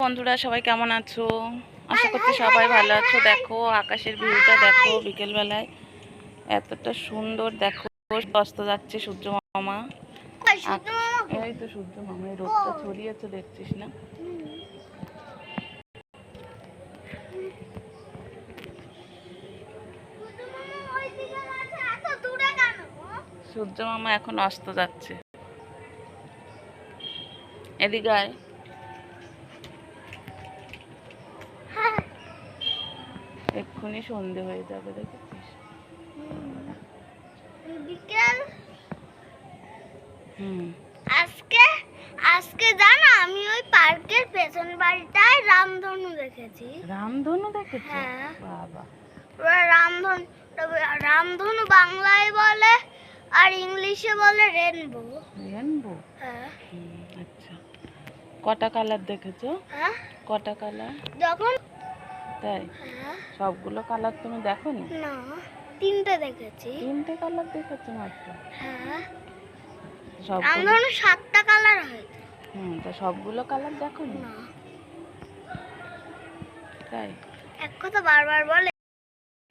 বন্ধুরা সবাই কেমন আছো? আশা করছি সবাই ভালো আছো। দেখো আকাশের ভিউটা দেখো বিকেলবেলায়। এতটা সুন্দর দেখো। অস্ত যাচ্ছে সূর্য মামা। এই তো সূর্য মামা এই রোদটা ছড়িয়েছে দেখছিস না? সূর্য মামা এখন অস্ত যাচ্ছে। এদিকে এক্ষুনি সন্ধে হয়ে যাবে দেখেছিস বিকেল। হুম। আজকে আজকে জানো আমি ওই পার্কের পেছন বাড়িটায় রামধনু দেখেছি। রামধনু দেখেছ? হ্যাঁ। বাবা। ওরা রামধনু তবে রামধনু বাংলায় বলে আর ইংলিশে বলে রেনবো। রেনবো? হ্যাঁ। আচ্ছা। কটা কালার দেখেছ? হ্যাঁ। কটা কালার? যখন তাই? হ্যাঁ। সবগুলো কালার তুমি দেখো নি না তিনটে দেখেছি। তিনটে কালার দেখেছ মাত্র? হ্যাঁ। রামধনু সাতটা কালার হয় হুম তা সবগুলো কালার দেখো নি না। তাই? এক কথা বারবার বলে